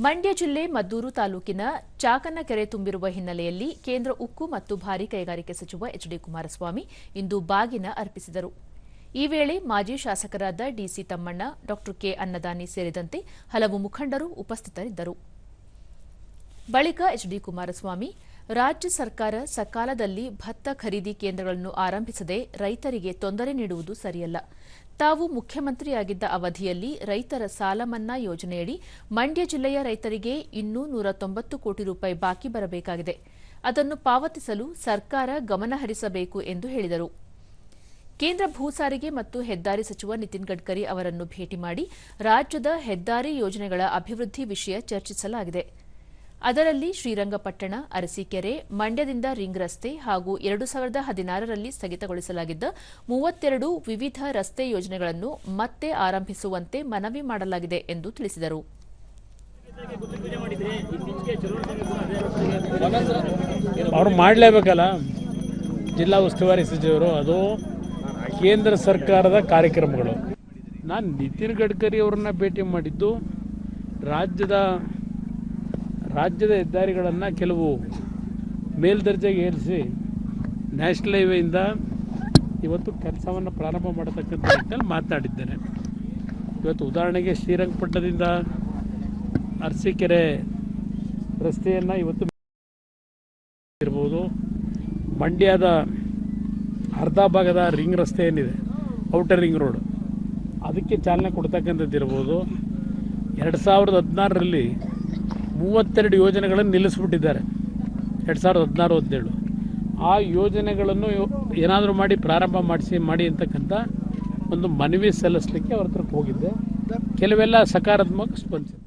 ಮಂಡ್ಯ ಜಿಲ್ಲೆ ಮದ್ದೂರು ತಾಲೂಕಿನ ಚಾಕನಕೆರೆ ತುಂಬಿರುವ ಹಿನ್ನೆಲೆಯಲ್ಲಿ ಕೇಂದ್ರ ಉಕ್ಕು ಮತ್ತು ಭಾರೀ ಕೈಗಾರಿಕೆ ಸಚಿವ ಎಚ್ ಡಿ ಕುಮಾರಸ್ವಾಮಿ ಇಂದು ಬಾಗಿನ ಅರ್ಪಿಸಿದರು. ಈ ವೇಳೆ ಮಾಜಿ ಶಾಸಕರಾದ ಡಿಸಿ ತಮ್ಮಣ್ಣ ಡಾ ಕೆ ಅನ್ನದಾನಿ ಸೇರಿದಂತೆ ಹಲವು ಮುಖಂಡರು ಉಪಸ್ಥಿತರಿದ್ದರು. ಬಳಿಕ ಎಚ್ ಡಿ ಕುಮಾರಸ್ವಾಮಿ, ರಾಜ್ಯ ಸರ್ಕಾರ ಸಕಾಲದಲ್ಲಿ ಭತ್ತ ಖರೀದಿ ಕೇಂದ್ರಗಳನ್ನು ಆರಂಭಿಸದೆ ರೈತರಿಗೆ ತೊಂದರೆ ನೀಡುವುದು ಸರಿಯಲ್ಲ. ತಾವು ಮುಖ್ಯಮಂತ್ರಿಯಾಗಿದ್ದ ಅವಧಿಯಲ್ಲಿ ರೈತರ ಸಾಲ ಮನ್ನಾ ಯೋಜನೆಯಡಿ ಮಂಡ್ಯ ಜಿಲ್ಲೆಯ ರೈತರಿಗೆ ಇನ್ನೂ ನೂರ ತೊಂಬತ್ತು ಕೋಟಿ ರೂಪಾಯಿ ಬಾಕಿ ಬರಬೇಕಾಗಿದೆ. ಅದನ್ನು ಪಾವತಿಸಲು ಸರ್ಕಾರ ಗಮನಹರಿಸಬೇಕು ಎಂದು ಹೇಳಿದರು. ಕೇಂದ್ರ ಭೂ ಸಾರಿಗೆ ಮತ್ತು ಹೆದ್ದಾರಿ ಸಚಿವ ನಿತಿನ್ ಗಡ್ಕರಿ ಅವರನ್ನು ಭೇಟಿ ಮಾಡಿ ರಾಜ್ಯದ ಹೆದ್ದಾರಿ ಯೋಜನೆಗಳ ಅಭಿವೃದ್ಧಿ ವಿಷಯ ಚರ್ಚಿಸಲಾಗಿದೆ. ಅದರಲ್ಲಿ ಶ್ರೀರಂಗಪಟ್ಟಣ, ಅರಸೀಕೆರೆ, ಮಂಡ್ಯದಿಂದ ರಿಂಗ್ ರಸ್ತೆ ಹಾಗೂ ಎರಡು ಸಾವಿರದ ಹದಿನಾರರಲ್ಲಿ ಸ್ಥಗಿತಗೊಳಿಸಲಾಗಿದ್ದ ಮೂವತ್ತೆರಡು ವಿವಿಧ ರಸ್ತೆ ಯೋಜನೆಗಳನ್ನು ಮತ್ತೆ ಆರಂಭಿಸುವಂತೆ ಮನವಿ ಮಾಡಲಾಗಿದೆ ಎಂದು ತಿಳಿಸಿದರು. ಅವರು ಮಾಡಲೇಬೇಕಲ್ಲ? ಜಿಲ್ಲಾ ಉಸ್ತುವಾರಿ ಸಚಿವರು, ಅದು ಕೇಂದ್ರ ಸರ್ಕಾರದ ಕಾರ್ಯಕ್ರಮಗಳು. ನಾನು ನಿತಿನ್ ಗಡ್ಕರಿ ಅವರನ್ನ ಭೇಟಿ ಮಾಡಿದ್ದು ರಾಜ್ಯದ ರಾಜ್ಯದ ಹೆದ್ದಾರಿಗಳನ್ನು ಕೆಲವು ಮೇಲ್ದರ್ಜೆಗೆ ಏರಿಸಿ ನ್ಯಾಷನಲ್ ಹೈವೇಯಿಂದ ಇವತ್ತು ಕೆಲಸವನ್ನು ಪ್ರಾರಂಭ ಮಾಡತಕ್ಕಂಥ ನಿಟ್ಟಿನಲ್ಲಿ ಮಾತನಾಡಿದ್ದೇನೆ ಇವತ್ತು ಉದಾಹರಣೆಗೆ ಶ್ರೀರಂಗಪಟ್ಟಣದಿಂದ ಅರಸೀಕೆರೆ ರಸ್ತೆಯನ್ನು ಇವತ್ತು ಇರ್ಬೋದು. ಮಂಡ್ಯದ ಅರ್ಧ ಭಾಗದ ರಿಂಗ್ ರಸ್ತೆ ಏನಿದೆ, ಔಟರ್ ರಿಂಗ್ ರೋಡ್, ಅದಕ್ಕೆ ಚಾಲನೆ ಕೊಡ್ತಕ್ಕಂಥದ್ದು ಇರ್ಬೋದು ಎರಡು ಸಾವಿರದ ಹದಿನಾರರಲ್ಲಿ ಮೂವತ್ತೆರಡು ಯೋಜನೆಗಳನ್ನು ನಿಲ್ಲಿಸ್ಬಿಟ್ಟಿದ್ದಾರೆ. ಎರಡು ಸಾವಿರದ ಹದಿನಾರು ಹದಿನೇಳು. ಆ ಯೋಜನೆಗಳನ್ನು ಏನಾದರೂ ಮಾಡಿ ಪ್ರಾರಂಭ ಮಾಡಿಸಿ, ಮಾಡಿ ಅಂತಕ್ಕಂಥ ಒಂದು ಮನವಿ ಸಲ್ಲಿಸಲಿಕ್ಕೆ ಅವ್ರ ಹತ್ರಕ್ಕೆ ಹೋಗಿದ್ದೆ. ಕೆಲವೆಲ್ಲ ಸಕಾರಾತ್ಮಕ ಸ್ಪಂದಿಸಿದೆ.